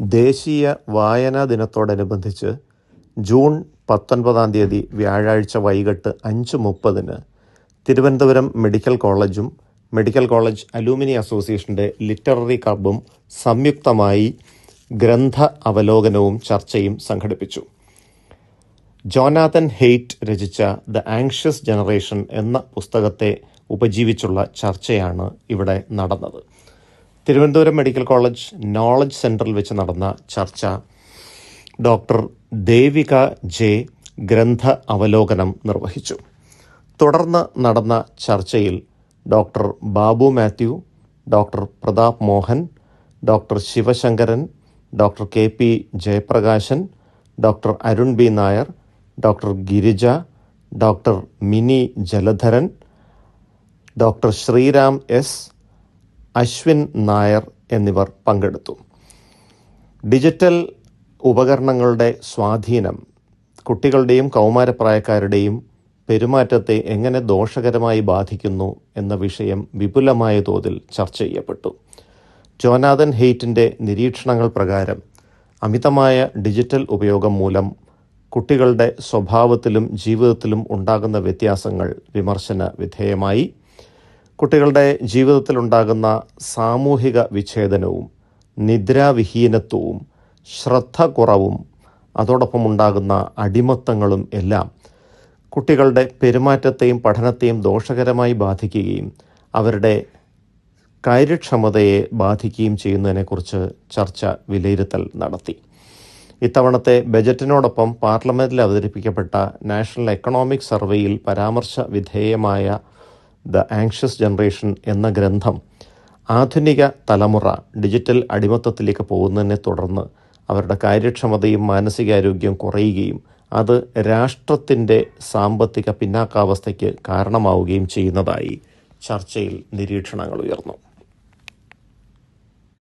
ദേശീയ വായനാ ദിനത്തോടനുബന്ധിച്ച് ജൂൺ പത്തൊൻപതാം തീയതി വ്യാഴാഴ്ച വൈകിട്ട് അഞ്ച് മുപ്പതിന് തിരുവനന്തപുരം മെഡിക്കൽ കോളേജും മെഡിക്കൽ കോളേജ് അലൂമിനി അസോസിയേഷന്റെ ലിറ്റററി ക്ലബും സംയുക്തമായി ഗ്രന്ഥ അവലോകനവും ചർച്ചയും സംഘടിപ്പിച്ചു. ജോനാഥൻ ഹെയ്റ്റ് രചിച്ച ദ ആങ്ഷ്യസ് ജനറേഷൻ എന്ന പുസ്തകത്തെ ഉപജീവിച്ചുള്ള ചർച്ചയാണ് ഇവിടെ നടന്നത്. തിരുവനന്തപുരം മെഡിക്കൽ കോളേജ് നോളജ് സെന്ററിൽ വെച്ച് നടന്ന ചർച്ച ഡോക്ടർ ദേവിക ജെ ഗ്രന്ഥ അവലോകനം നിർവഹിച്ചു. തുടർന്ന് നടന്ന ചർച്ചയിൽ doctor Babu Mathew doctor Prathap Mohan doctor Sivasankaran doctor K P Jayaprakashan doctor Arun B Nair doctor Girija doctor Mini Jaladharan doctor Sreeram S Ashwin Nair എന്നിവർ പങ്കെടുത്തു. ഡിജിറ്റൽ ഉപകരണങ്ങളുടെ സ്വാധീനം കുട്ടികളുടെയും കൗമാരപ്രായക്കാരുടെയും പെരുമാറ്റത്തെ എങ്ങനെ ദോഷകരമായി ബാധിക്കുന്നു എന്ന വിഷയം വിപുലമായ തോതിൽ ചർച്ച ചെയ്യപ്പെട്ടു. ജോനാഥൻ ഹെയ്റ്റിന്റെ നിരീക്ഷണങ്ങൾ പ്രകാരം അമിതമായ ഡിജിറ്റൽ ഉപയോഗം മൂലം കുട്ടികളുടെ സ്വഭാവത്തിലും ജീവിതത്തിലും ഉണ്ടാകുന്ന വ്യത്യാസങ്ങൾ വിമർശന വിധേയമായി. കുട്ടികളുടെ ജീവിതത്തിലുണ്ടാകുന്ന സാമൂഹിക വിച്ഛേദനവും നിദ്രാവിഹീനത്വവും ശ്രദ്ധ കുറവും അതോടൊപ്പം ഉണ്ടാകുന്ന അടിമത്തങ്ങളും എല്ലാം കുട്ടികളുടെ പെരുമാറ്റത്തെയും പഠനത്തെയും ദോഷകരമായി ബാധിക്കുകയും അവരുടെ കാര്യക്ഷമതയെ ബാധിക്കുകയും ചെയ്യുന്നതിനെക്കുറിച്ച് ചർച്ച വിലയിരുത്തൽ നടത്തി. ഇത്തവണത്തെ ബജറ്റിനോടൊപ്പം പാർലമെന്റിൽ അവതരിപ്പിക്കപ്പെട്ട നാഷണൽ എക്കണോമിക് സർവേയിൽ പരാമർശ വിധേയമായ ദ ആങ്ഷ്യസ് ജനറേഷൻ എന്ന ഗ്രന്ഥം ആധുനിക തലമുറ ഡിജിറ്റൽ അടിമത്തത്തിലേക്ക് പോകുന്നതിനെ തുടർന്ന് അവരുടെ കാര്യക്ഷമതയും മാനസികാരോഗ്യവും കുറയുകയും അത് രാഷ്ട്രത്തിന്റെ സാമ്പത്തിക പിന്നാക്കാവസ്ഥയ്ക്ക് കാരണമാവുകയും ചെയ്യുന്നതായി ചർച്ചയിൽ നിരീക്ഷണങ്ങൾ ഉയർന്നു.